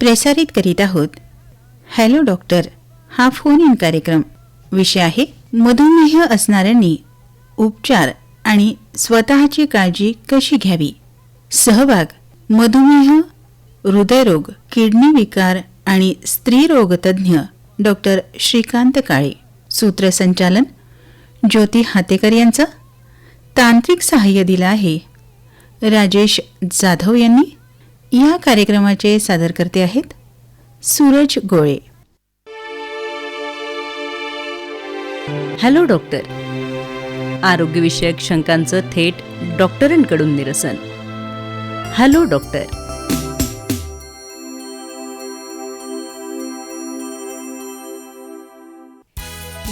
प्रसारित करीत आहोत. हॅलो डॉक्टर हा फोन इन कार्यक्रम. विषय आहे मधुमेह असणाऱ्यांनी उपचार आणि स्वतःची काळजी कशी घ्यावी? सहभाग मधुमेह हृदयरोग किडनी विकार आणि स्त्रीरोगतज्ञ डॉक्टर श्रीकांत काळे. सूत्रसंचालन ज्योती हातेकर यांचं. तांत्रिक सहाय्य दिलं आहे. राजेश जाधव यांनी. या कार्यक्रमाचे सादरकर्ते आहेत सूरज गोळे. Hello doctor. आरोग्यविषयक शंकांचं थेट डॉक्टरांकडून निरसन. Hello doctor.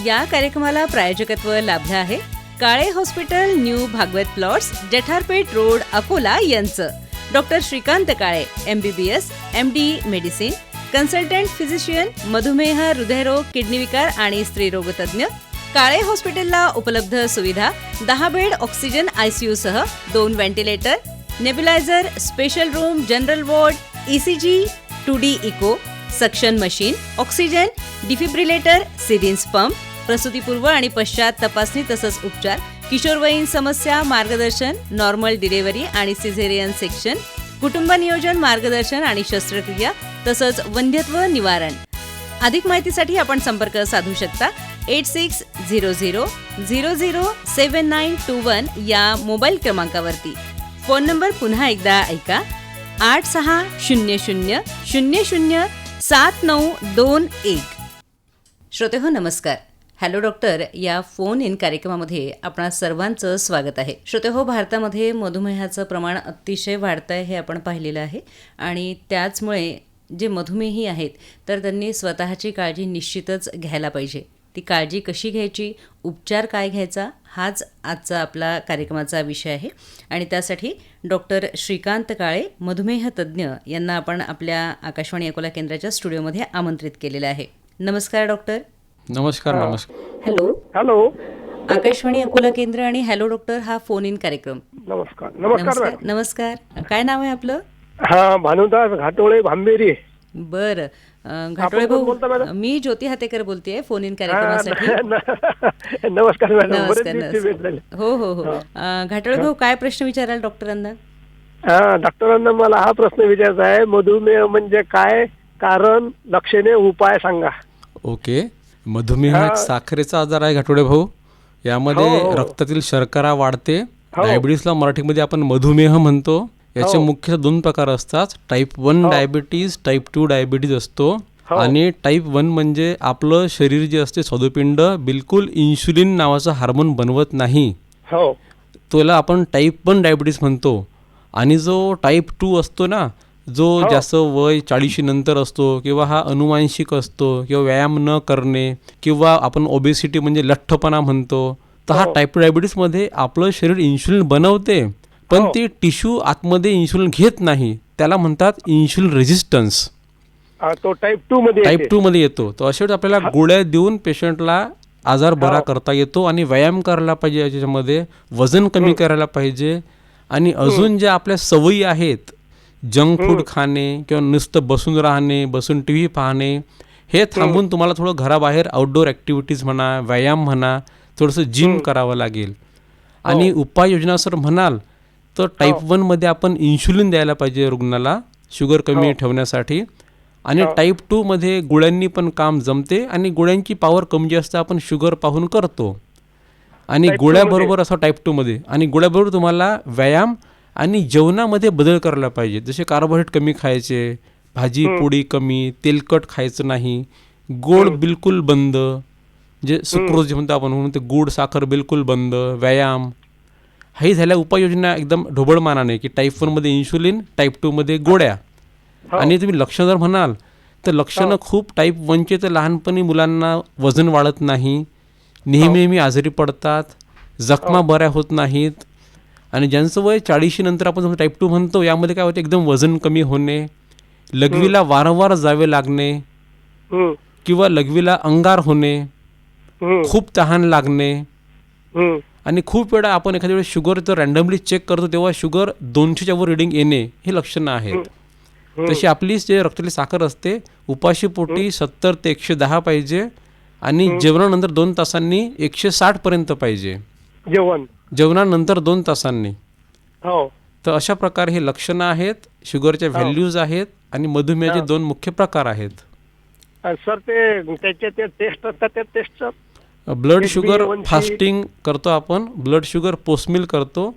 या कार्यक्रमाला प्रायोजकत्व लाभलं आहे Kale hospital new Bhagwat plots Jatharpeth road Akola यांचं. Doctor Shrikant Kale M B B S M D medicine consultant physician मधुमेह हृदयरोग किडनी विकार आणि स्त्रीरोग तज्ज्ञ काळे हॉस्पिटलला उपलब्ध सुविधा दहा बेड ऑक्सिजन आयसीयू सह दोन ventilator nebuliser special room general ward ECG two D echo suction machine oxygen defibrillator syringe pump प्रसूतीपूर्व आणि पश्चात तपासणी तसंच उपचार किशोरवयीन समस्या मार्गदर्शन नॉर्मल डिलेव्हरी आणि सिझेरियन सेक्शन कुटुंब नियोजन मार्गदर्शन आणि शस्त्रक्रिया तसंच वंध्यत्व निवारण. अधिक माहितीसाठी आपण संपर्क साधू शकता. Eight six zero zero zero zero seven nine two one या मोबाईल क्रमांकावरती. फोन नंबर पुन्हा एकदा ऐका. आठ सहा शून्य शून्य शून्य शून्य सात नऊ दोन एक. श्रोते हो नमस्कार. हॅलो डॉक्टर या फोन इन कार्यक्रमामध्ये आपणा सर्वांचं स्वागत आहे. श्रोते हो भारतामध्ये मधुमेहाचं प्रमाण अतिशय वाढतं आहे हे आपण पाहिलेलं आहे आणि त्याचमुळे जे मधुमेही आहेत तर त्यांनी स्वतःची काळजी निश्चितच घ्यायला पाहिजे. ती काळजी कशी घ्यायची उपचार काय घ्यायचा हाच आजचा आपला कार्यक्रमाचा विषय आहे. आणि त्यासाठी डॉक्टर श्रीकांत काळे मधुमेह तज्ज्ञ यांना आपण आपल्या आकाशवाणी अकोला केंद्राच्या स्टुडिओमध्ये आमंत्रित केलेलं आहे. नमस्कार डॉक्टर. नमस्कार नमस्कार. हॅलो. हॅलो. आकाशवाणी अकोला केंद्र आणि हॅलो डॉक्टर हा फोन इन कार्यक्रम. नमस्कार. नमस्कार नमस्कार मॅडम. नमस्कार. काय नाव आहे आपलं? हा भानुदास घाटोळे भांबेरी. बरं. घाटोळे कोण बोलता भाऊ मॅडम? मी ज्योती हातेकर बोलतेय फोन इन हा, कार्यक्रमासाठी. न- नमस्कार मॅडम. बरेच नमस्कार दिवशी हो हो हो. अं, घाटोळे भाऊ काय प्रश्न विचाराल डॉक्टरांना हा डॉक्टरांना मला हा प्रश्न विचारायचा आहे. मधुमेह म्हणजे काय? कारण लक्षणे उपाय सांगा. ओके. मधुमेह हा. एक साखरेचा आजार आहे घाटोडे भाऊ. यामध्ये हो, हो. रक्तातील शर्करा वाढते. हो. डायबिटीसला मराठीमध्ये आपण मधुमेह म्हणतो. याचे हो. मुख्य दोन प्रकार असतात. Type one diabetes type two diabetes असतो. हो. आणि टाईप वन म्हणजे आपलं शरीर जे असते स्वादुपिंड बिलकुल इन्शुलिन नावाचं हार्मोन बनवत नाही. हो. त्याला आपण टाईप वन डायबिटीस म्हणतो. आणि जो टाईप टू असतो ना जो हो. जास्त वय चाळीशी नंतर असतो किंवा हा अनुवांशिक असतो किंवा व्यायाम न करणे किंवा आपण ओबेसिटी म्हणजे लठ्ठपणा म्हणतो तर हा हो. टाईप टू डायबिटीसमध्ये आपलं शरीर इन्शुलिन बनवते पण हो. ते टिश्यू आतमध्ये इन्शुलिन घेत नाही त्याला म्हणतात इन्शुलिन रेझिस्टन्स हा, तो टाईप टू मध्ये टाईप. टू मध्ये येतो तर अशा वेळी आपल्याला गोळ्या देऊन पेशंटला आजार बरा हो. करता येतो आणि व्यायाम करायला पाहिजे याच्यामध्ये वजन कमी करायला पाहिजे आणि अजून ज्या आपल्या सवयी आहेत जंक फूड खाणे किंवा नुसतं बसून राहणे बसून टी व्ही पाहणे हे थांबून तुम्हाला थोडं घराबाहेर आउटडोर ॲक्टिव्हिटीज म्हणा व्यायाम म्हणा थोडंसं जिम करावं लागेल. आणि उपाययोजना सर म्हणाल तर टाईप वनमध्ये आपण इन्शुलिन द्यायला पाहिजे रुग्णाला शुगर कमी ठेवण्यासाठी. आणि टाईप टूमध्ये गोळ्यांनी पण काम जमते आणि गोळ्यांची पॉवर कमी जास्त आपण शुगर पाहून करतो. आणि गोळ्याबरोबर असं टाईप टूमध्ये आणि गोळ्याबरोबर तुम्हाला व्यायाम आणि जेवणामध्ये बदल करायला पाहिजे. जसे कार्बोहायड्रेट कमी खायचे भाजी पोळी कमी तेलकट खायचं नाही गोड बिलकुल बंद. जे सुक्रोज जे म्हणतो आपण म्हणून ते गोड साखर बिलकुल बंद व्यायाम. हे झाल्या उपाययोजना एकदम ढोबळमानाने की टाईप वनमध्ये इन्शुलिन टाईप टूमध्ये गोळ्या. आणि तुम्ही लक्षणं जर म्हणाल तर लक्षणं खूप टाईप वनचे तर लहानपणी मुलांना वजन वाढत नाही. नेहमी नेहमी आजारी पडतात. जखमा बऱ्या होत नाहीत. आणि ज्यांचं वय चाळीशी नंतर आपण टाईप टू म्हणतो यामध्ये काय होतं एकदम वजन कमी होणे लघवीला वारंवार जावे लागणे किंवा लघवीला अंगार होणे खूप तहान लागणे. आणि खूप वेळा आपण एखाद्या वेळेस शुगर जर रँडमली चेक करतो तेव्हा शुगर दोनशेच्या वर रिडिंग येणे हे लक्षणं आहेत. तशी आपली जे रक्तातली साखर असते उपाशी पोटी सत्तर ते एकशे दहा पाहिजे आणि जेवणानंतर दोन तासांनी एकशे साठ पर्यंत पाहिजे. जेवण. जेवणानंतर दोन तासांनी. हो. तर अशा प्रकारे हे लक्षणं आहेत शुगरच्या व्हॅल्यूज आहेत आणि मधुमेहाचे दोन मुख्य प्रकार आहेत. सर ते त्याचे ते टेस्ट असतात त्या taste blood sugar HbA1c fasting करतो आपण ब्लड शुगर पोस्टमिल करतो.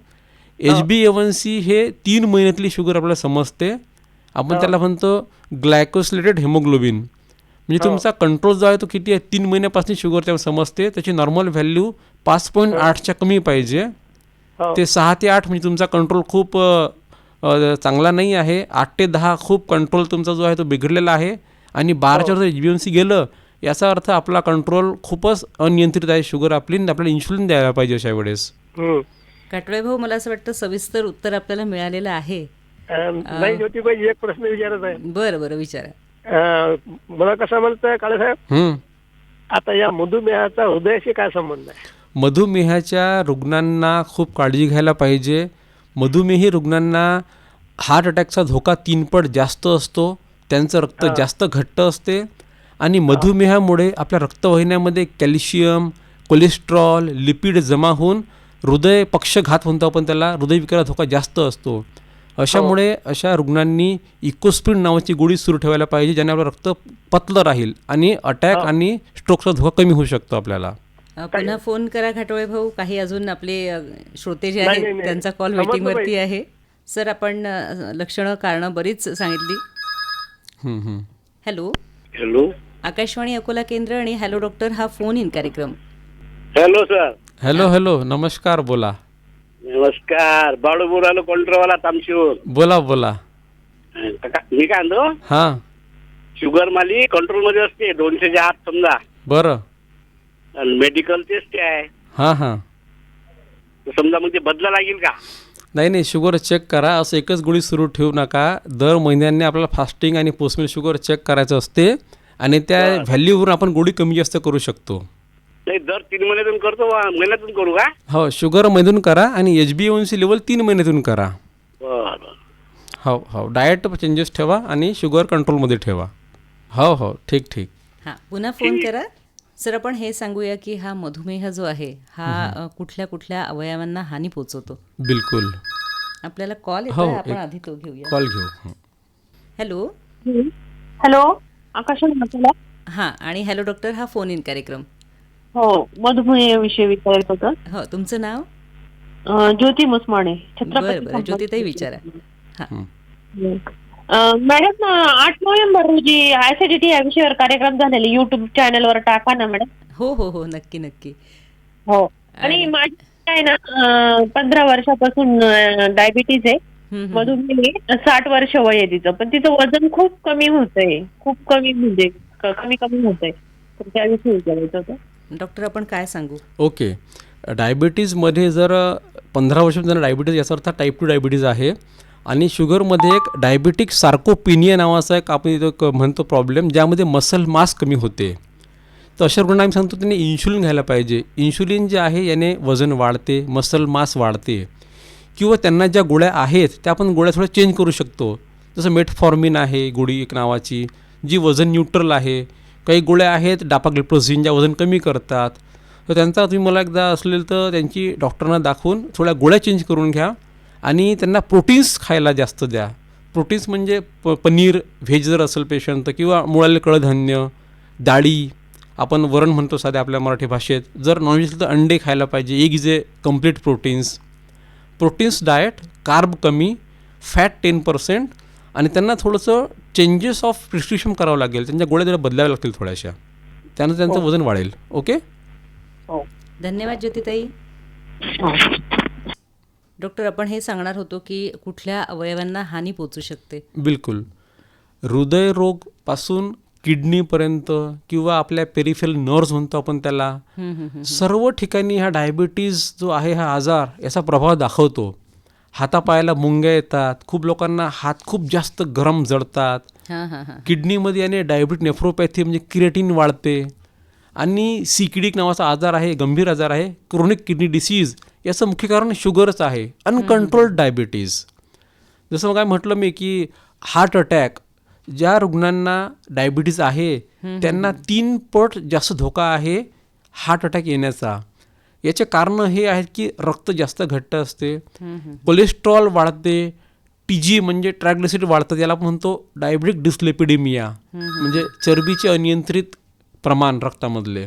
एच बी एवन सी हे तीन महिन्यातली शुगर आपल्याला समजते. आपण त्याला म्हणतो ग्लायकोसिलेटेड हेमोग्लोबिन म्हणजे तुमचा कंट्रोल जो आहे तो किती आहे? तीन महिन्यापासून शुगर त्याला समजते त्याची नॉर्मल व्हॅल्यू पाच पॉईंट आठच्या कमी पाहिजे. हो. ते सहा ते आठ म्हणजे तुमचा कंट्रोल खूप चांगला नाही आहे. आठ ते दहा खूप कंट्रोल तुमचा जो आहे तो बिघडलेला आहे. आणि बाराच्या वर एच बी एन सी गेलं याचा अर्थ आपला कंट्रोल खूपच अनियंत्रित आहे. शुगर आपली आपल्याला इन्शुलिन द्यायला पाहिजे अशा वेळेस. काटळे भाऊ मला असं वाटतं सविस्तर उत्तर आपल्याला मिळालेलं आहे. नाही ज्योतिबाई एक प्रश्न विचारत आहे. बरं बरं विचारा. मला कसं म्हणतं काळे साहेब. आता या मधुमेहाचा हृदयाशी काय संबंध आहे? मधुमेहाच्या रुग्णांना खूप काळजी घ्यायला पाहिजे. मधुमेही रुग्णांना हार्ट अटॅकचा धोका तीन पट जास्त असतो. त्यांचं रक्त जास्त घट्ट असते. आणि मधुमेहामुळे आपल्या रक्तवाहिन्यामध्ये कॅल्शियम कोलेस्ट्रॉल लिपिड जमा होऊन हृदय पक्षघात म्हणतो आपण त्याला हृदयविकाराचा धोका जास्त असतो. अशामुळे अशा रुग्णांनी इकोस्पिन नावाची गोळी सुरू ठेवायला पाहिजे ज्याने आपलं रक्त पतलं राहील आणि अटॅक आणि स्ट्रोकचा धोका कमी होऊ शकतो आपल्याला. पुन्हा फोन करा घाटोळे भाऊ. काही अजून आपले श्रोते जे आहेत. त्यांचा कॉल समजलं वेटिंग वरती बाई. आहे. सर आपण लक्षणं कारणं बरीच सांगितली. हम्म, हम्म. हॅलो. हॅलो. आकाशवाणी अकोला केंद्र आणि हॅलो डॉक्टर हा फोन इन कार्यक्रम. Hello sir. Hello hello. नमस्कार बोला. नमस्कार. बाळू बोलालो कंट्रोलवाला तामशिवर. बोला बोला. काका मी काय म्हणतो? हां. शुगर माली कंट्रोलमध्ये असते दोनशेच्या आत समजा. बरं. आणि मेडिकल तेच ते आहे. हां हां. तर समजा मग ते बदला लागेल का? नाही नाही शुगर चेक करा. असं एकच गोळी सुरू ठेवू नका. दर महिन्याने आपल्याला फास्टिंग आणि पोस्टमेल शुगर चेक करायचं असते. आणि त्या व्हॅल्यूवरून आपण गोळी कमी जास्त करू शकतो. नाही दर तीन महिन्यातून करतो वा महिन्यातून करू का? हो शुगर महिन्यातून करा आणि H B N C level तीन महिन्यातून करा. बरं. हो हो डाएट चेंजेस ठेवा आणि शुगर कंट्रोलमध्ये ठेवा. हो हो ठीक ठीक. हां पुन्हा फोन करा. सर आपण हे सांगूया की हा मधुमेह जो आहे हा अ, कुठल्या कुठल्या अवयवांना हानी पोचवतो? बिलकुल. आपल्याला कॉल हो, येतो आपण एक- आधी तो घेऊया. कॉल घेऊ हं. हॅलो हॅलो म्हटलं हां आणि हॅलो डॉक्टर हा फोन इन कार्यक्रम. हो मधुमेहाविषयी विचारायचं होतं. हो तुमचं नाव? अं, ज्योती मुसमाणे बरं बरं. ज्योतिताई विचारा. हां. अं, मॅडम अं, आठ नोव्हेंबर रोजी ऍसिडिटी या विषयावर कार्यक्रम झालेले युट्यूब चॅनलवर टाका ना मॅडम. हो हो हो. नक्की नक्की. हो. आणि माझी काय ना अं, पंधरा वर्षापासून डायबिटीज आहे. हम्म, हम्म. मधुमेह साठ वर्ष वय आहे तिचं पण तिचं वजन खूप कमी होतंय. खूप कमी म्हणजे क- कमी कमी होतंय. तर त्याविषयी विचारायचं होतं. डॉक्टर आपण काय सांगू? ओके. डायबिटीजमध्ये जर पंधरा वर्षापर्यंत डायबिटीज याचा अर्थ टाईप टू डायबिटीज आहे आणि शुगरमध्ये एक डायबिटिक सार्कोपिनिया नावाचा एक आपण इथं म्हणतो प्रॉब्लेम ज्यामध्ये मसल मास कमी होते. तर अशा रुग्णांना आम्ही सांगतो त्यांनी इन्शुलिन घ्यायला पाहिजे. इन्शुलिन जे आहे याने वजन वाढते मसल मास वाढते. किंवा त्यांना ज्या गोळ्या आहेत त्या आपण गोळ्या थोड्या चेंज करू शकतो. जसं मेटफॉर्मिन आहे गोळी एक नावाची जी वजन न्यूट्रल आहे काही गोळ्या आहेत डापाग्लिप्रोझिनच्या वजन कमी करतात. तर त्यांचा तुम्ही मला एकदा असलेल तर त्यांची डॉक्टरांना दाखवून थोड्या गोळ्या चेंज करून घ्या आणि त्यांना प्रोटीन्स खायला जास्त द्या. प्रोटीन्स म्हणजे प पनीर व्हेज जर असेल पेशंट तर किंवा मुळाले कडधान्य डाळी आपण वरण म्हणतो साध्या आपल्या मराठी भाषेत. जर नॉनव्हेज तर अंडे खायला पाहिजे. Egg is a complete proteins proteins diet carb कमी फॅट टेन पर्सेंट आणि त्यांना थोडंसं चेंजेस ऑफ प्रिस्क्रिप्शन करावं लागेल. त्यांच्या गोळ्या जरा बदलाव्या लागतील थोड्याशा. त्यानं त्यांचं वजन वाढेल. ओके? हो. धन्यवाद ज्योतिताई. हो. डॉक्टर आपण हे सांगणार होतो की कुठल्या अवयवांना हानी पोचू शकते. बिलकुल. हृदयरोगपासून किडनीपर्यंत किंवा आपल्या पेरिफेल नर्व्स म्हणतो आपण त्याला. सर्व ठिकाणी हा डायबिटीज जो आहे हा आजार याचा प्रभाव दाखवतो. हातापायाला मुंग्या येतात खूप लोकांना हात खूप जास्त गरम जळतात. किडनीमध्ये आणि डायबिट नेफ्रोपॅथी म्हणजे क्रिएटिन वाढते. आणि सिकिडिक नावाचा आजार आहे गंभीर आजार आहे क्रोनिक किडनी डिसीज याचं मुख्य कारण शुगरच आहे अनकंट्रोल्ड डायबिटीज जसं मग काय म्हटलं मी की हार्ट अटॅक ज्या रुग्णांना डायबिटीज आहे त्यांना तीन पट जास्त धोका आहे हार्ट अटॅक येण्याचा. याचे कारण हे आहेत की रक्त जास्त घट्ट असते. कोलेस्ट्रॉल वाढते. टी जी म्हणजे ट्रॅग्लिसिड वाढतात याला आपण म्हणतो डायबेटिक डिस्लेपिडेमिया. म्हणजे चरबीचे अनियंत्रित प्रमाण रक्तामधले.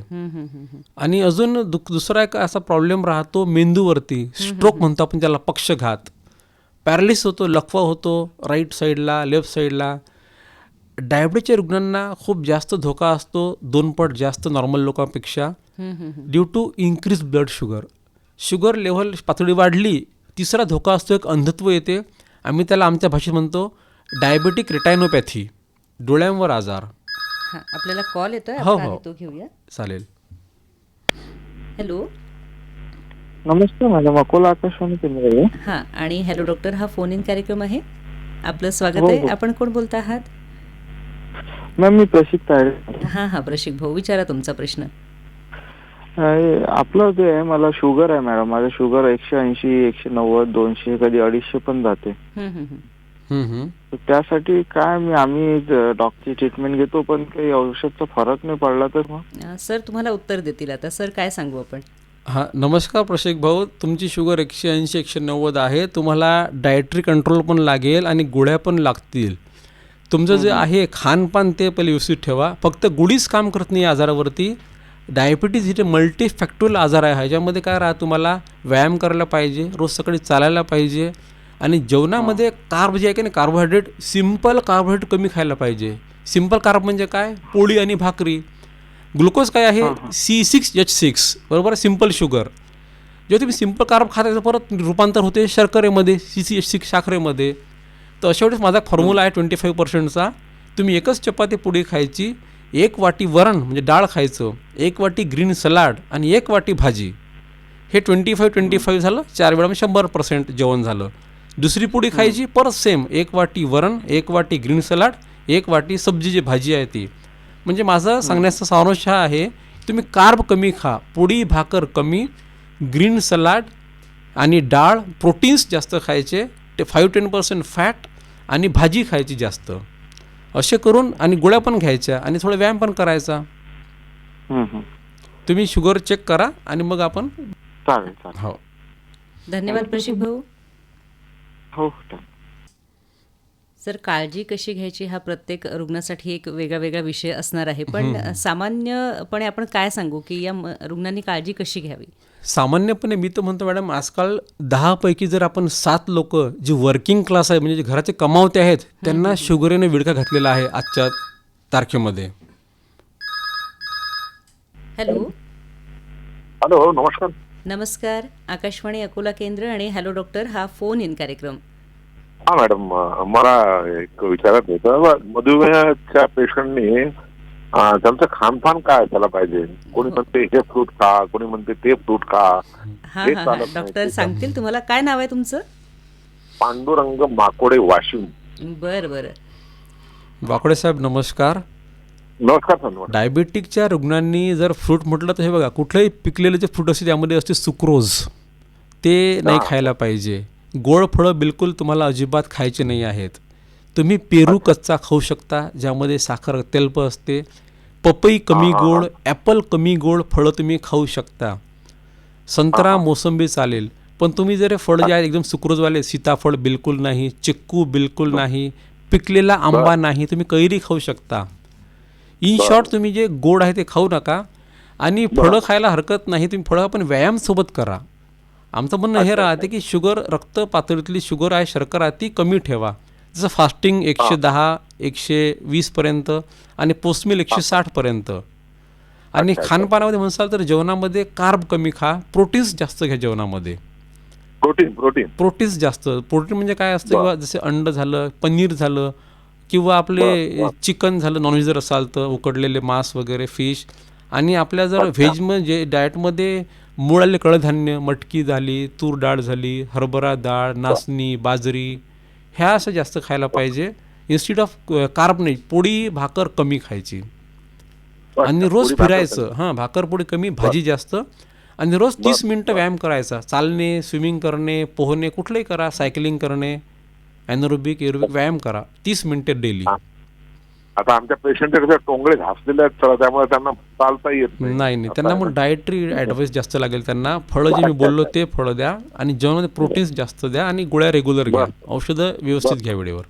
आणि अजून दु दुसरा एक असा प्रॉब्लेम राहतो मेंदूवरती. स्ट्रोक म्हणतो आपण त्याला पक्षघात. पॅरालिस होतो लकवा होतो राईट साईडला लेफ्ट साईडला डायबिटीजच्या रुग्णांना खूप जास्त धोका असतो दोन पट जास्त नॉर्मल लोकांपेक्षा. Due to increase blood sugar sugar level पातळी वाढली तिसरा धोका असतो एक अंधत्व येते. आम्ही त्याला आमच्या भाषेत म्हणतो डायबेटिक रेटायनोपॅथी डोळ्यांवर आजार. हा आपल्याला कॉल येतोय हो, आपण हो. घेऊया. चालेल. हॅलो नमस्ते मॅडम अकोला आकाशवाणी केंद्र आहे. हा आणि हॅलो डॉक्टर हा फोन इन कार्यक्रम आहे. आपलं स्वागत हो, आहे. हो. आपण कोण बोलत आहात? मॅम मी प्रशिक हा हा प्रशिक भाऊ विचारा तुमचा प्रश्न. आपलं जे आहे मला शुगर आहे मॅडम माझं शुगर एकशे ऐंशी एकशे नव्वद दोनशे कधी अडीचशे पण जाते. तर त्यासाठी काय मी आम्ही डॉक्टरची ट्रीटमेंट घेतो पण काही औषधचा फरक नाही पडला तर मग? सर तुम्हाला उत्तर देतील आता. सर काय सांगू आपण? हां नमस्कार प्रशिक भाऊ. तुमची शुगर एकशे ऐंशी एकशे नव्वद आहे. तुम्हाला डायटरी कंट्रोल पण लागेल आणि गोळ्या पण लागतील. तुमचं जे आहे खानपान ते पहिले व्यवस्थित ठेवा. फक्त गुढीच काम करत नाही आजारावरती. डायबिटीज हे मल्टीफॅक्टोरियल आजार आहे. ह्याच्यामध्ये काय राहा तुम्हाला व्यायाम करायला पाहिजे रोज सकाळी चालायला पाहिजे आणि जेवणामध्ये कार्ब जे आहे की नाही कार्बोहायड्रेट सिंपल कार्बोहायड्रेट कमी खायला पाहिजे. सिंपल कार्ब म्हणजे काय? पोळी आणि भाकरी. ग्लुकोज काय आहे? सी सिक्स एच सिक्स बरोबर? सिंपल शुगर जेव्हा तुम्ही सिंपल कार्ब खाता त्याचं परत रूपांतर होते शर्करेमध्ये सी सी एच सिक्स साखरेमध्ये तर अशा वेळेस माझा फॉर्म्युला आहे ट्वेंटी फाईव्ह पर्सेंटचा तुम्ही एकच चपाती पोळी खायची. एक वाटी वरण म्हणजे डाळ खायचं एक वाटी ग्रीन सलाड आणि एक वाटी भाजी. हे ट्वेंटी फाईव्ह ट्वेंटी फाईव्ह झालं चार वेळा म्हणजे शंभर पर्सेंट जेवण झालं. दुसरी पोळी खायची परत सेम एक वाटी वरण एक वाटी ग्रीन सलाड एक वाटी सब्जी जी भाजी आहे ती. म्हणजे माझा सांगण्याचा सारांश हा आहे तुम्ही कार्ब कमी खा पोळी भाकर कमी ग्रीन सलाड आणि डाळ प्रोटीन्स जास्त खायचे ते फाईव्ह टेन पर्सेंट फॅट आणि भाजी खायची जास्त. असे करून आणि गोळ्या पण घ्यायच्या आणि थोडा व्यायाम पण करायचा. हम्म, हम्म. तुम्ही शुगर चेक करा आणि मग आपण चालेल हो. धन्यवाद प्रशिक भाऊ. हो चालेल. सर काळजी कशी घ्यायची हा प्रत्येक रुग्णासाठी एक वेगळा वेगळा विषय असणार आहे. पण सामान्यपणे आपण काय सांगू की या रुग्णांनी काळजी कशी घ्यावी? सामान्यपणे मी तर म्हणतो मॅडम आजकाल दहापैकी जर आपण सात लोक जी वर्किंग क्लास आहे म्हणजे जे घराचे कमावते आहेत त्यांना शुगरेने विडका घातलेला आहे आजच्या तारखेमध्ये. हॅलो. हॅलो नमस्कार. नमस्कार. आकाशवाणी अकोला केंद्र आणि हॅलो डॉक्टर हा फोन इन कार्यक्रम. हा मॅडम मला एक विचारायचं होतं. मधुमेहाच्या पेशंटनी त्यांचं खानपान काय त्याला पाहिजे? कोणी म्हणते हे फ्रूट खा कोणी म्हणते ते फ्रूट खा. हा हे हा हा. नाही. डॉक्टर सांगतील तुम्हाला काय नाव आहे तुमचं? पांडुरंग माकोडे वाशिम. बरं बरं. वाकडे साहेब नमस्कार. नमस्कार धन्यवाद डायबेटिकच्या रुग्णांनी जर फ्रूट म्हटलं तर हे बघा कुठलंही पिकलेलं जे फ्रूट असते त्यामध्ये असते सुक्रोज. ते नाही खायला पाहिजे. गोड फळं बिलकुल तुम्हाला अजिबात खायचे नाही आहेत. तुम्ही पेरू कच्चा खाऊ शकता ज्यामध्ये साखर तेलप असते. पपई कमी गोड ॲपल कमी गोड फळं तुम्ही खाऊ शकता. संत्रा मोसंबी चालेल. पण तुम्ही जर फळं जे आहेत एकदम सुक्रोजवाले सीताफळ बिलकुल नाही चिक्कू बिलकुल नाही पिकलेला आंबा नाही तुम्ही कैरी खाऊ शकता. इन शॉर्ट तुम्ही जे गोड आहे ते खाऊ नका. आणि फळं खायला हरकत नाही तुम्ही फळं पण व्यायाम सोबत करा. आमचं म्हणणं हे राहते की शुगर रक्त पातळीतली शुगर आहे शर्करा ती कमी ठेवा. जसं फास्टिंग एकशे दहा एकशे वीसपर्यंत आणि पोस्टमिल एकशे साठपर्यंत आणि खानपानामध्ये म्हणसाल तर जेवणामध्ये कार्ब कमी खा प्रोटीन्स जास्त घ्या जेवणामध्ये. प्रोटीन प्रोटीन प्रोटीन्स जास्त. प्रोटीन म्हणजे काय असतं किंवा जसे अंड झालं पनीर झालं किंवा आपले चिकन झालं नॉनव्हेज जर असाल तर उकडलेले मांस वगैरे फिश आणि आपल्या जर व्हेज म्हणजे डाएटमध्ये मूळ आले कडधान्य मटकी झाली तूर डाळ झाली हरभरा डाळ नाचणी बाजरी ह्या असं जास्त खायला पाहिजे. इन्स्टिड ऑफ कार्ब नाही पोळी भाकर कमी खायची. आणि रोज पोळी भाकर फिरायचं. हां भाकरपोळी कमी भाजी जास्त. आणि रोज तीस मिनटं व्यायाम करायचा. चालणे स्विमिंग करणे पोहणे कुठलंही करा सायकलिंग करणे ॲनोरोबिक एरोबिक व्यायाम करा. तीस मिनिटे डेली. आता आमच्या पेशंट कसं टोंगळे घासलेले आहेत सर त्यामुळे त्यांना चालता येत नाही. नाही त्यांना मग डायटरी ॲडवाईस जास्त लागेल त्यांना. फळं जे मी बोललो ते फळं द्या आणि जेवणामध्ये प्रोटीन्स जास्त द्या आणि गोळ्या रेग्युलर घ्या. औषधं व्यवस्थित घ्या वेळेवर.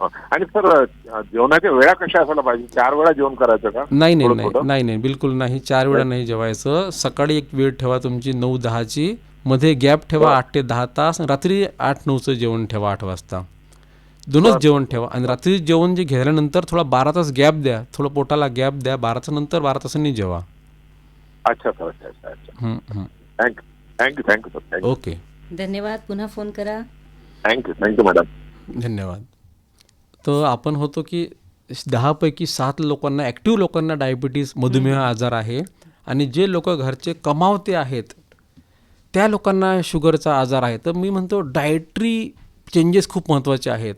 आणि सर जेवणाच्या वेळा कशा असायला पाहिजे? चार वेळा जेवण करायचं का? नाही नाही नाही? नाही बिलकुल नाही. चार वेळा नाही जेवायचं. सकाळी एक वेळ ठेवा तुमची नऊ दहाची. मध्ये गॅप ठेवा आठ ते दहा तास. रात्री आठ नऊचं जेवण ठेवा आठ वाजता. दोनच जेवण ठेवा. आणि रात्री जेवण जे घेतल्यानंतर थोडा बारा तास गॅप द्या. थोडं पोटाला गॅप द्या. बारा तासानंतर बारा तासांनी जेवा. अच्छा सर अच्छा अच्छा अच्छा. हं, हं. Thank you thank you thank you sir thank you okay धन्यवाद. पुन्हा फोन करा. थँक्यू थँक्यू मॅडम धन्यवाद. तर आपण होतो की दहापैकी सात लोकांना ॲक्टिव्ह लोकांना डायबिटीज मधुमेह आजार आहे. आणि जे लोक घरचे कमावते आहेत त्या लोकांना शुगरचा आजार आहे. तर मी म्हणतो डायटरी चेंजेस खूप महत्त्वाचे आहेत.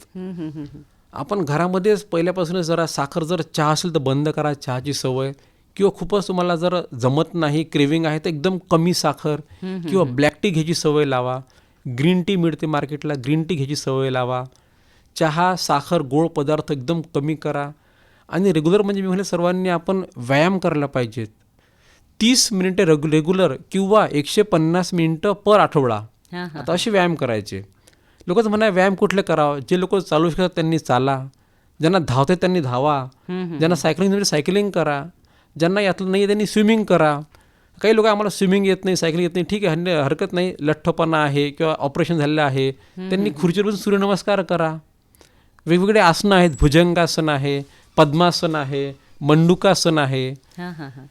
आपण घरामध्येच पहिल्यापासूनच जरा साखर जर चहा असेल तर बंद करा चहाची सवय. किंवा खूपच तुम्हाला जर जमत नाही क्रेविंग आहे तर एकदम कमी साखर किंवा ब्लॅक टी घ्यायची सवय लावा. ग्रीन टी मिळते मार्केटला ग्रीन टी घ्यायची सवय लावा. चहा साखर गोड पदार्थ एकदम कमी करा. आणि रेग्युलर म्हणजे मी म्हणले सर्वांनी आपण व्यायाम करायला पाहिजेत. तीस मिनिटे रेगु रेग्युलर किंवा एकशे पन्नास मिनिटं पर आठवडा. आता असे व्यायाम करायचे. लोकच म्हणा व्यायाम कुठले करावं? जे लोक चालू शकतात त्यांनी चाला. ज्यांना धावते त्यांनी धावा. ज्यांना सायकलिंग म्हणजे सायकलिंग करा. ज्यांना यातलं नाही त्यांनी स्विमिंग करा. काही लोक आम्हाला स्विमिंग येत नाही सायकलिंग येत नाही. ठीक आहे हरकत नाही. लठ्ठपणा आहे किंवा ऑपरेशन झालेलं आहे. त्यांनी खुर्चीवर बसून सूर्यनमस्कार करा. वेगवेगळे आसनं आहेत. भुजंगासन आहे पद्मासन आहे मंडुकासन आहे.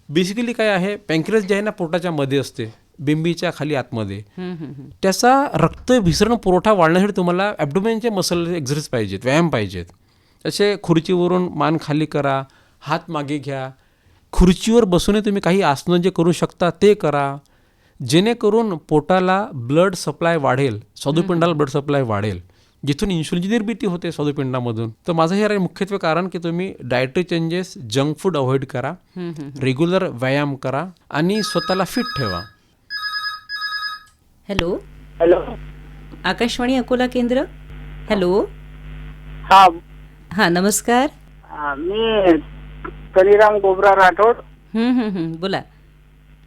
बेसिकली काय आहे? पँक्रियास जे आहे ना पोटाच्या मध्ये असते. बिंबीच्या खाली आतमध्ये. त्याचा रक्त विसरण पुरवठा वाढण्यासाठी तुम्हाला ॲबडोमेनचे मसल एक्झरसाइज पाहिजेत व्यायाम पाहिजेत. असे खुर्चीवरून मान खाली करा हात मागे घ्या. खुर्चीवर बसून तुम्ही काही आसनं जे करू शकता ते करा. जेणेकरून पोटाला ब्लड सप्लाय वाढेल स्वादुपिंडाला ब्लड सप्लाय वाढेल. जिथून इन्शुलिनची निर्मिती होते स्वादुपिंडामधून तर माझं हे मुख्यत्वे कारण की तुम्ही dietary changes junk food avoid करा. रेग्युलर व्यायाम करा आणि स्वतःला फिट ठेवा. हॅलो? हॅलो? आकाशवाणी अकोला केंद्र? हॅलो? हा. हा नमस्कार. मी कलिराम गोबरा राठोड. हम्म, हम्म, हम्म. बोला.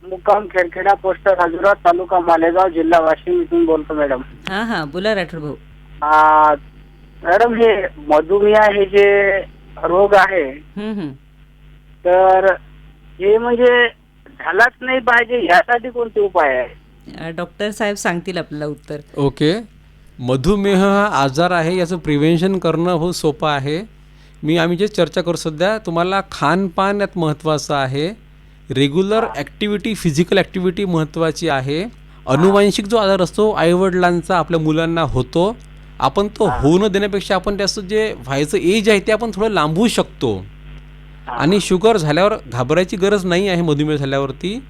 मुक्काम खेडखेडा पोस्ट राजुरा तालुका मालेगाव जिल्हा वाशिम इथून बोलतो मॅडम. हा हा बोला राठोड भाऊ. आ, मॅडम हे मधुमेह हे जे रोग आहे हम्म, हम्म. तर हे म्हणजे झालाच नाही पाहिजे यासाठी कोणते उपाय आहे डॉक्टर साहेब सांगतील आपल्याला उत्तर. ओके. मधुमेह हा आजार आहे याचं प्रिव्हेन्शन करणं हो सोपं आहे. मी आम्ही जे चर्चा करू सध्या तुम्हाला खानपान यात महत्त्वाचं आहे. रेग्युलर ॲक्टिव्हिटी फिजिकल ॲक्टिव्हिटी महत्त्वाची आहे. अनुवांशिक जो आजार असतो आईवडिलांचा आपल्या मुलांना होतो. आपण तो होऊ न देण्यापेक्षा आपण त्याचं जे व्हायचं एज आहे ते आपण थोडं लांबवू शकतो. आणि शुगर झाल्यावर घाबरायची गरज नाही आहे मधुमेह झाल्यावरती.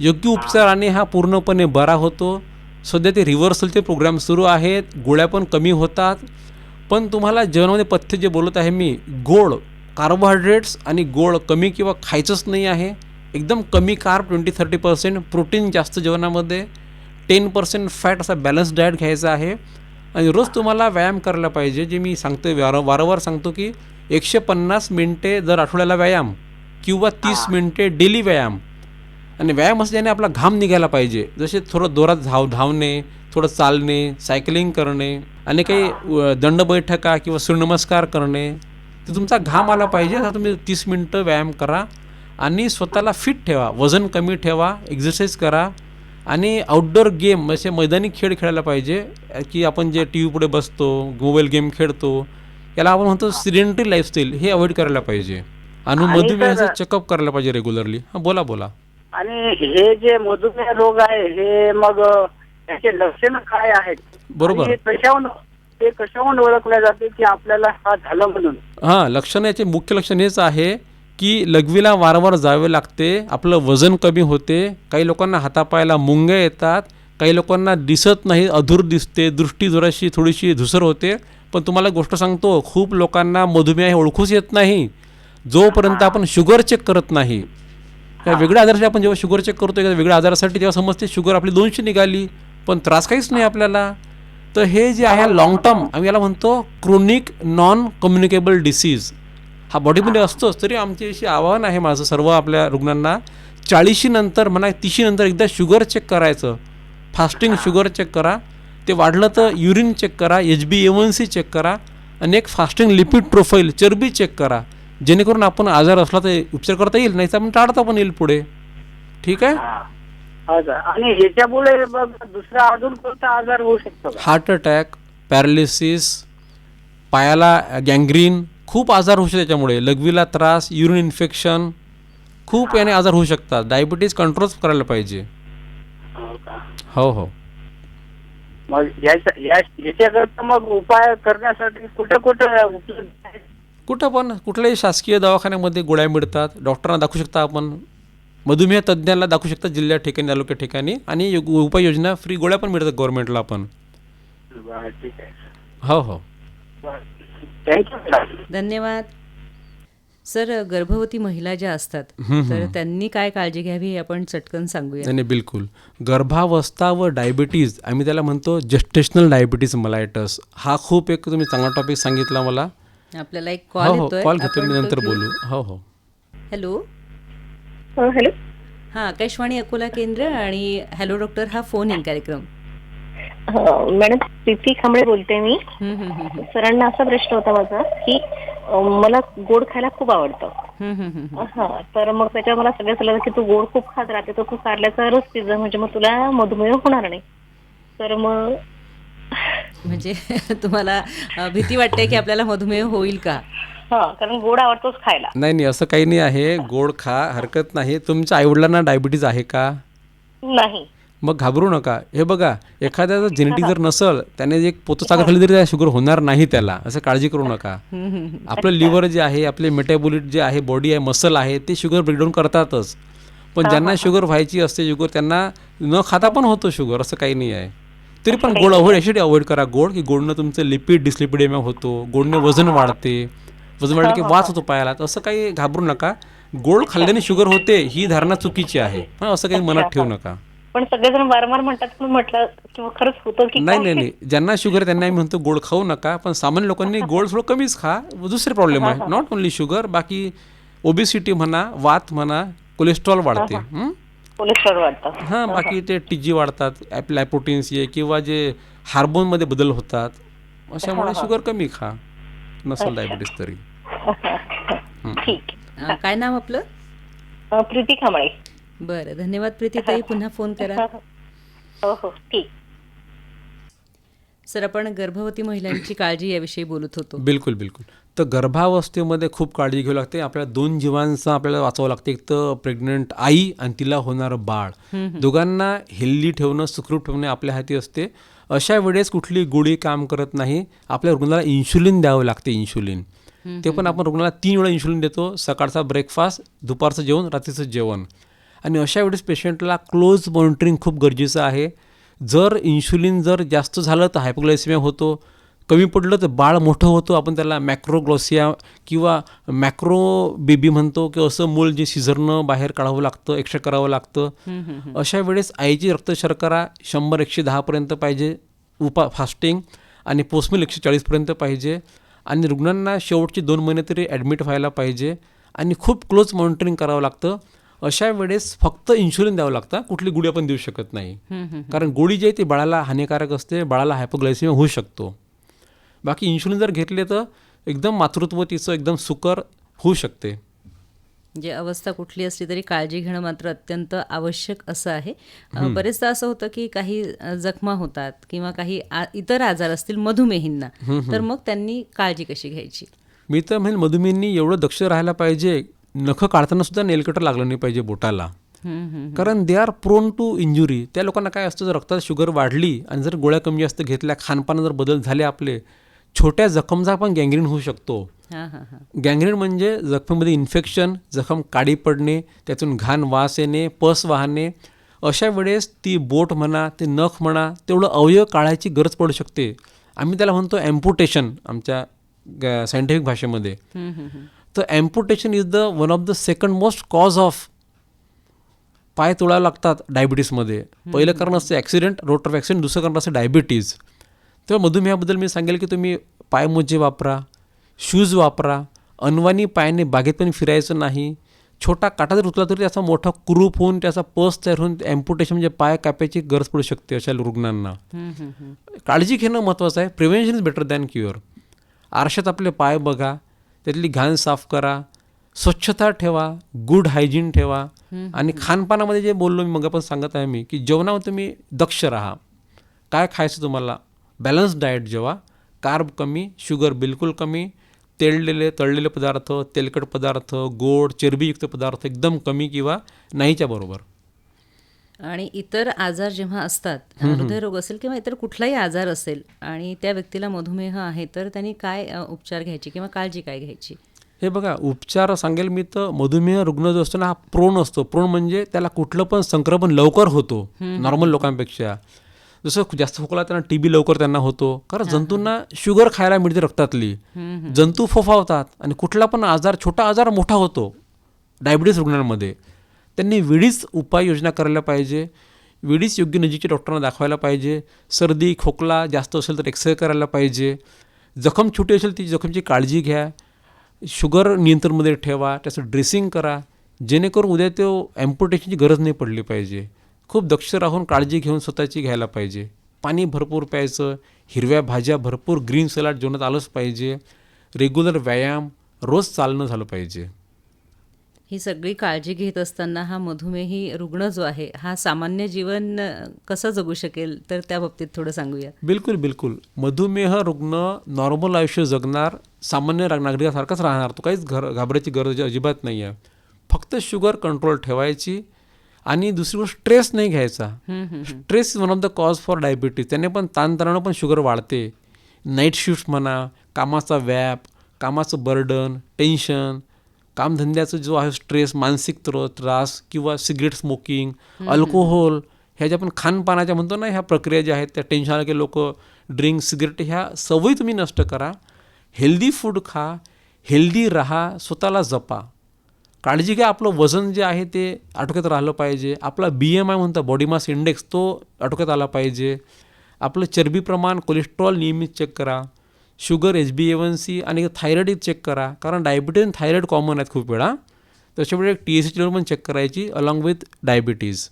योग्य उपचाराने हा पूर्णपणे बरा होतो. सध्या ते रिव्हर्सलचे प्रोग्राम सुरू आहेत. गोळ्या पण कमी होतात. पण तुम्हाला जेवणामध्ये पथ्य जे बोलत आहे मी गोड कार्बोहायड्रेट्स आणि गोड कमी किंवा खायचंच नाही आहे. एकदम कमी carb twenty thirty percent protein जास्त जेवणामध्ये. टेन पर्सेंट फॅट असा बॅलन्स डाएट घ्यायचा आहे. आणि रोज तुम्हाला व्यायाम करायला पाहिजे. जे मी सांगतो वार वारंवार सांगतो की एकशे पन्नास मिनटे दर आठवड्याला व्यायाम किंवा तीस मिनटे डेली व्यायाम आणि व्यायाम असल्याने आपला घाम निघायला पाहिजे. जसे थोडं दोरात धाव धावणे थोडं चालणे सायकलिंग करणे आणि काही दंड बैठका किंवा सूर्यनमस्कार करणे तर तुमचा घाम आला पाहिजे. आता तुम्ही तीस मिनटं व्यायाम करा आणि स्वतःला फिट ठेवा. वजन कमी ठेवा एक्झरसाईज करा आणि आउटडोर गेम असे मैदानी खेळ खेळायला पाहिजे. की आपण जे टी व्ही पुढे बसतो मोबाईल गेम खेळतो याला आपण म्हणतो सिडेंटरी लाईफस्टाईल हे अवॉइड करायला पाहिजे. आणि मधुमेहाचं चेकअप करायला पाहिजे रेग्युलरली हां बोला बोला. आणि हे जे मधुमेह रोग आहे हे मग त्याचे लक्षण काय आहेत? बरोबर. आणि कशाहून ते कशाहून ओळखले जाते की आपल्याला हा झालं म्हणून? हां लक्षण याचे मुख्य लक्षण हेच आहे की लघवीला वारंवार जावे लागते आपलं वजन कमी होते काही लोकांना हातापायाला मुंग्या येतात काही लोकांना दिसत नाही अधूर दिसते दृष्टी जराशी थोडीशी धुसर होते. पण तुम्हाला गोष्ट सांगतो खूप लोकांना मधुमेह ओळखूच येत नाही. जोपर्यंत आपण शुगर चेक करत नाही त्या वेगळ्या आजारासाठी आपण जेव्हा शुगर चेक करतो एखाद्या वेगळ्या आजारासाठी तेव्हा समजते शुगर आपली दोनशे निघाली पण त्रास काहीच नाही आपल्याला. तर हे जे आहे लॉंग टर्म आम्ही याला म्हणतो क्रोनिक नॉन कम्युनिकेबल डिसीज हा बॉडीमध्ये असतोच तरी आमची अशी आव्हान आहे माझं सर्व आपल्या रुग्णांना. चाळीशी नंतर म्हणा तीशी नंतर एकदा शुगर चेक करायचं. फास्टिंग शुगर चेक करा. ते वाढलं तर युरिन चेक करा H B A one C check करा. आणि एक फास्टिंग लिपिड प्रोफाईल चरबी चेक करा. जेणेकरून आपण आजार असला तर उपचार करता येईल नाही तर आपण टाळता पण येईल पुढे. ठीक आहे? अच्छा आणि याच्यामुळे मग दुसरा अजून कोणता आजार होऊ शकतो हार्ट अटॅक पॅरालिसिस पायाला गँग्रीन खूप आजार होऊ शकतात त्याच्यामुळे. लघवीला त्रास युरिन इन्फेक्शन खूप याने आजार होऊ शकतात. डायबिटीज कंट्रोल करायला पाहिजे. हो? हो हो. मग याच्याकरता मग उपाय करण्यासाठी कुठे कुठे उपलब्ध कुठं पण कुठल्याही शासकीय दवाखान्यामध्ये गोळ्या मिळतात. डॉक्टरांना दाखवू शकता आपण. मधुमेह तज्ज्ञांना दाखवू शकता जिल्ह्या ठिकाणी तालुक्या ठिकाणी. आणि उपाययोजना फ्री गोळ्या पण मिळतात गव्हर्नमेंटला आपण बरं, ठीक आहे. हो हो. धन्यवाद. सर गर्भवती महिला ज्या असतात तर त्यांनी काय काळजी घ्यावी हे आपण चटकन सांगूया. नाही नाही बिलकुल. गर्भावस्था व डायबिटीज आम्ही त्याला म्हणतो जस्टेशनल डायबिटीज मलायटस हा खूप एक तुम्ही चांगला टॉपिक सांगितला मला. आपल्याला एक हो कॉल हो येतोय. कॉल घेतो आपण मी तो नंतर घेऊ. बोलू. हो हो. हॅलो हॅलो हां आकाशवाणी अकोला केंद्र आणि हॅलो डॉक्टर हा फोन इन कार्यक्रम. मॅडम प्रीती खांबळे बोलते मी. हम्म, हम्म, हम्म, सरांना असा प्रश्न होता माझा की अं, मला गोड खायला खूप आवडतं. हम्म, हम्म, हम्म, हम्म. हा तर मग त्याच्यावर मला सगळं सल्ला की तू गोड खूप खात राहते तर तू कारल्याचा रस पिझ्झा म्हणजे मग तुला मधुमेह होणार नाही. तर मग म्हणजे तुम्हाला भीती वाटते की आपल्याला मधुमेह होईल का? हा कारण गोड आवडतोच खायला. नाही नाही असं काही नाही आहे. गोड खा हरकत नाही. तुमच्या आईवडिलांना डायबिटीज आहे का? नाही. मग घाबरू नका. हे बघा एखाद्याचं जेनेटिक जर नसल त्याने एक पोतं चाका खाली तरी शुगर होणार नाही त्याला. असं काळजी करू नका. आपलं लिव्हर जे आहे आपले मेटाबोलिट जे आहे बॉडी आहे मसल आहे ते शुगर ब्रेकडाऊन करतातच. पण ज्यांना शुगर व्हायची असते शुगर त्यांना न खाता पण होतो शुगर असं काही नाही आहे. तरी पण गोड अवॉइड यासाठी अवॉइड करा. गोड की गोडनं तुमचं लिपिड डिस्लिपिडेमिया होतो. गोडने वजन वाढते. वजन वाढलं की वाच होतो पायाला. तर असं काही घाबरू नका. गोड खाल्ल्याने शुगर होते ही धारणा चुकीची आहे. असं काही मनात ठेवू नका. पण सगळेजण वारंवार म्हणतात पण म्हटलं खरंच होतं की नाही? नाही नाही. ज्यांना शुगर त्यांना आम्ही म्हणतो गोड खाऊ नका. पण सामान्य लोकांनी गोड थोडं कमीच खा. दुसरे प्रॉब्लेम आहे. नॉट ओन्ली शुगर बाकी ओबिसिटी म्हणा वात म्हणा कोलेस्ट्रॉल वाढते? कोलेस्ट्रॉल वाढतं हां बाकी ते टीजी वाढतात ॲपलाय प्रोटीन्स ये किंवा जे हार्मोनमध्ये बदल होतात अशामुळे शुगर कमी खा. नसेल डायबिटीस तरी. ठीक. अ, काय नाव आपलं? अं, प्रीती खांबळे बरं धन्यवाद प्रीतीताई पुन्हा फोन करा. हो हो ठीक. हो. सर आपण गर्भवती महिलांची काळजी याविषयी बोलत होतो. बिलकुल बिलकुल. तर गर्भावस्थेमध्ये खूप काळजी घ्यावी लागते. आपल्याला दोन जीवांचं आपल्याला वाचावं लागते. एक तर प्रेग्नंट आई आणि तिला होणारं बाळ. दोघांना हेल्दी ठेवणं सुखरूप ठेवणे आपल्या हाती असते. अशा वेळेस कुठली गोळी काम करत नाही. आपल्या रुग्णाला इन्शुलिन द्यावं लागते इन्शुलिन ते पण आपण रुग्णाला तीन वेळा इन्शुलिन देतो. सकाळचा ब्रेकफास्ट दुपारचं जेवण रात्रीचं जेवण. आणि अशा वेळेस पेशंटला क्लोज मॉनिटरिंग खूप गरजेचं आहे. जर इन्शुलिन जर जास्त झालं तर हायपोग्लायसिमिया होतो. कमी पडलं तर बाळ मोठं होतं. आपण त्याला मॅक्रोग्लॉसिया किंवा मॅक्रो बेबी म्हणतो की असं मूल जे सिझरनं बाहेर काढावं लागतं एक्स्ट्रा करावं लागतं. अशा वेळेस आईची रक्तशर्करा शंभर एकशे दहापर्यंत पाहिजे. उपा फास्टिंग आणि पोस्टमिल एकशे चाळीसपर्यंत पाहिजे. आणि रुग्णांना शेवटचे दोन महिने तरी ॲडमिट व्हायला पाहिजे. आणि खूप क्लोज मॉनिटरिंग करावं लागतं. अशा वेळेस फक्त इन्शुलिन द्यावं लागतं. कुठली गोळी आपण देऊ शकत नाही. कारण गोळी जी आहे ती बाळाला हानिकारक असते बाळाला हायपोग्लायसिमिया होऊ शकतो. बाकी इन्शुलिन जर घेतले तर एकदम मातृत्व तिचं एकदम सुकर होऊ शकते. म्हणजे अवस्था कुठली असली तरी काळजी घेणं मात्र अत्यंत आवश्यक असं आहे. बरेचदा असं होतं की काही जखमा होतात किंवा काही इतर आजार असतील मधुमेहींना. तर मग त्यांनी काळजी कशी घ्यायची? मी तर म्हणेन मधुमेहींनी एवढं दक्ष राहायला पाहिजे नखं काढताना सुद्धा नेलकटर लागलं नाही पाहिजे बोटाला. कारण they are prone to injury त्या लोकांना काय असतं जर रक्तात शुगर वाढली आणि जर गोळ्या कमी जास्त घेतल्या खानपान जर बदल झाले आपले छोट्या जखमचा पण गँग्रीन होऊ शकतो. गँग्रीन म्हणजे जखमेमध्ये इन्फेक्शन जखम काळी पडणे त्यातून घाण वास येणे पस वाहणे. अशा वेळेस ती बोट म्हणा ते नख म्हणा तेवढं अवयव काढायची गरज पडू शकते. आम्ही त्याला म्हणतो ॲम्पुटेशन आमच्या सायंटिफिक भाषेमध्ये. तर amputation is the one of the second most cause of पाय तोडावे लागतात डायबिटीसमध्ये पहिलं कारण असतं ॲक्सिडेंट रोड ट्रॅफिक ॲक्सिडेंट दुसरं कारण असतं डायबिटीज तेव्हा मधुमेहाबद्दल मी सांगेल की तुम्ही पायमोजे वापरा शूज वापरा अनवाणी पायाने बागेत पण फिरायचं नाही छोटा काटा जर उचला तरी त्याचा मोठा कुरूप होऊन त्याचा पस तयार होऊन ॲम्पुटेशन म्हणजे पाय कापायची गरज पडू शकते अशा रुग्णांना. काळजी घेणं महत्त्वाचं आहे. Prevention is better than cure आरशात आपले पाय बघा. त्यातली घाण साफ करा स्वच्छता ठेवा गुड हायजीन ठेवा. आणि खानपानामध्ये जे बोललो मी मग पण सांगत आहे मी की जेवणामध्ये तुम्ही दक्ष राहा. काय खायचं तुम्हाला? बॅलन्स डाएट जेवा. कार्ब कमी शुगर बिलकुल कमी. तेललेले तळलेले पदार्थ तेलकट पदार्थ गोड चरबीयुक्त पदार्थ एकदम कमी किंवा नाहीच्या बरोबर. आणि इतर आजार जेव्हा असतात हृदयरोग असेल किंवा इतर कुठलाही आजार असेल आणि त्या व्यक्तीला मधुमेह आहे तर त्यांनी काय उपचार घ्यायचे किंवा काळजी काय घ्यायची? हे बघा उपचार सांगेल मी तर मधुमेह रुग्ण जो असतो ना हा प्रोन असतो. प्रोन म्हणजे त्याला कुठलं पण संक्रमण लवकर होतो नॉर्मल लोकांपेक्षा. जसं जास्त खोकला त्यांना टी बी लवकर त्यांना होतो. कारण जंतूंना शुगर खायला मिळते रक्तातली. जंतू फोफावतात आणि कुठला पण आजार छोटा आजार मोठा होतो. डायबिटीस रुग्णांमध्ये. त्यांनी वेळीच उपाययोजना करायला पाहिजे वेळीच योग्य नजीकच्या डॉक्टरांना दाखवायला पाहिजे सर्दी खोकला जास्त असेल तर एक्सरे करायला पाहिजे जखम छोटी असेल ती जखमची काळजी घ्या शुगर नियंत्रणमध्ये ठेवा त्याचं ड्रेसिंग करा जेणेकरून उद्या तो ॲम्पुटेशनची गरज नाही पडली पाहिजे. खूप दक्ष राहून काळजी घेऊन स्वतःची घ्यायला पाहिजे. पाणी भरपूर प्यायचं हिरव्या भाज्या भरपूर ग्रीन सलाड जेवणात आलंच पाहिजे. रेग्युलर व्यायाम रोज चालणं झालं पाहिजे. ही सगळी काळजी घेत असताना हा मधुमेही रुग्ण जो आहे हा सामान्य जीवन कसं जगू शकेल? तर त्या बाबतीत थोडं सांगूया. बिलकुल बिलकुल. मधुमेह रुग्ण नॉर्मल आयुष्य जगणार सामान्य नागरिकासारखाच राहणार तो. काहीच घर घाबरायची गरज अजिबात नाही आहे फक्त शुगर कंट्रोल ठेवायची आणि दुसरी गोष्ट स्ट्रेस नाही घ्यायचा. Stress is one of the cause for diabetes त्याने पण ताणतणानं पण शुगर वाढते. नाईट शिफ्ट म्हणा कामाचा व्याप कामाचं बर्डन टेन्शन कामधंद्याचा जो आहे स्ट्रेस मानसिक त्र त्रास किंवा सिगरेट स्मोकिंग अल्कोहोल ह्या ज्या आपण खानपानाच्या म्हणतो ना ह्या प्रक्रिया ज्या आहेत त्या टेन्शन आलं की लोक ड्रिंक सिगरेट ह्या सवयी तुम्ही नष्ट करा. हेल्दी फूड खा हेल्दी राहा स्वतःला जपा. काळजी घ्या आपलं वजन जे आहे ते आटोक्यात राहिलं पाहिजे. आपला बी एम आय म्हणतो बॉडी मास इंडेक्स तो आटोक्यात आला पाहिजे. आपलं चरबी प्रमाण कोलेस्ट्रॉल नियमित चेक करा. Sugar H B A one C आणि थायरॉइड चेक करा. कारण डायबिटीज आणि थायरॉइड कॉमन आहेत खूप वेळा. त्याच्यामुळे एक टी एस एच पण चेक करायची अलॉंग विथ डायबिटीज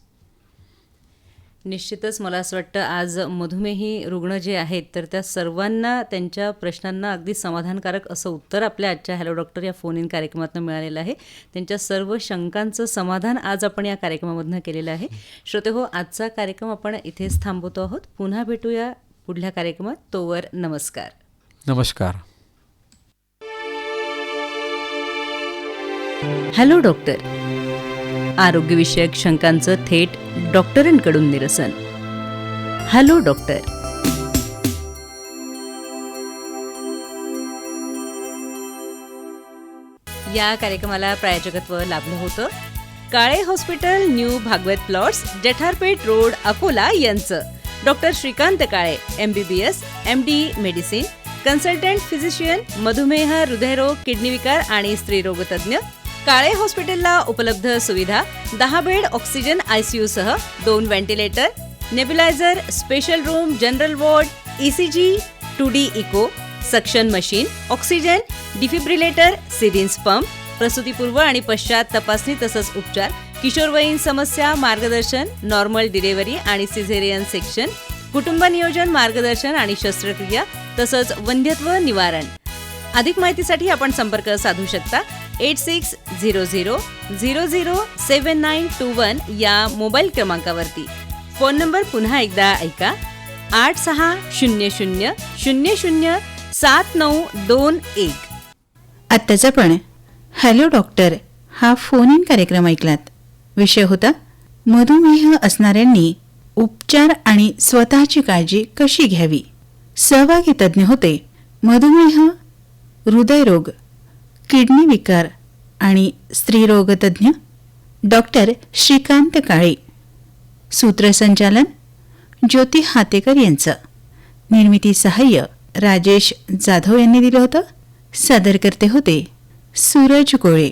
निश्चितच मला असं वाटतं आज मधुमेही रुग्ण जे आहेत तर त्या सर्वांना त्यांच्या प्रश्नांना अगदी समाधानकारक असं उत्तर आपल्या आजच्या हॅलो डॉक्टर या फोन इन कार्यक्रमातून मिळालेलं आहे. त्यांच्या सर्व शंकांचं समाधान आज आपण या कार्यक्रमामधनं केलेलं आहे. श्रोते हो आजचा कार्यक्रम आपण इथेच थांबवतो आहोत. पुन्हा भेटूया पुढल्या कार्यक्रमात. तोवर नमस्कार. नमस्कार. Hello doctor. आरोग्यविषयक शंकांचं थेट डॉक्टरांकडून निरसन. Hello doctor. या कार्यक्रमाला प्रायोजकत्व लाभलं होतं Kale hospital new Bhagwat plots Jatharpeth road Akola यांचं. Doctor Shrikant Kale M B B S M D medicine consultant physician मधुमेह हृदयरोग किडनी विकार आणि स्त्रीरोग तज्ज्ञ काळे हॉस्पिटलला उपलब्ध सुविधा दहा बेड ऑक्सिजन आयसीयू सह दोन ventilator nebuliser special room general ward ECG two D echo suction machine oxygen defibrillator syringe pump प्रसूतीपूर्व आणि पश्चात तपासणी तसंच उपचार किशोरवयीन समस्या मार्गदर्शन नॉर्मल डिलेव्हरी आणि सिझेरियन सेक्शन कुटुंब नियोजन मार्गदर्शन आणि शस्त्रक्रिया तसंच वंध्यत्व निवारण. अधिक माहितीसाठी आपण संपर्क साधू शकता. Eight six zero zero zero zero seven nine two one या मोबाईल क्रमांकावरती. फोन नंबर पुन्हा एकदा ऐका. आठ सहा शून्य शून्य शून्य शून्य सात नऊ दोन एक. आत्ताचा पण हॅलो डॉक्टर हा फोन इन कार्यक्रम ऐकलात. विषय होता मधुमेह असणाऱ्यांनी उपचार आणि स्वतःची काळजी कशी घ्यावी? सहभागी तज्ज्ञ होते. मधुमेह हृदयरोग किडनी विकार आणि स्त्रीरोगतज्ञ डॉक्टर श्रीकांत काळे. सूत्रसंचालन ज्योती हातेकर यांचं. निर्मिती सहाय्य राजेश जाधव यांनी दिलं होतं. सादर करते होते सूरज गोळे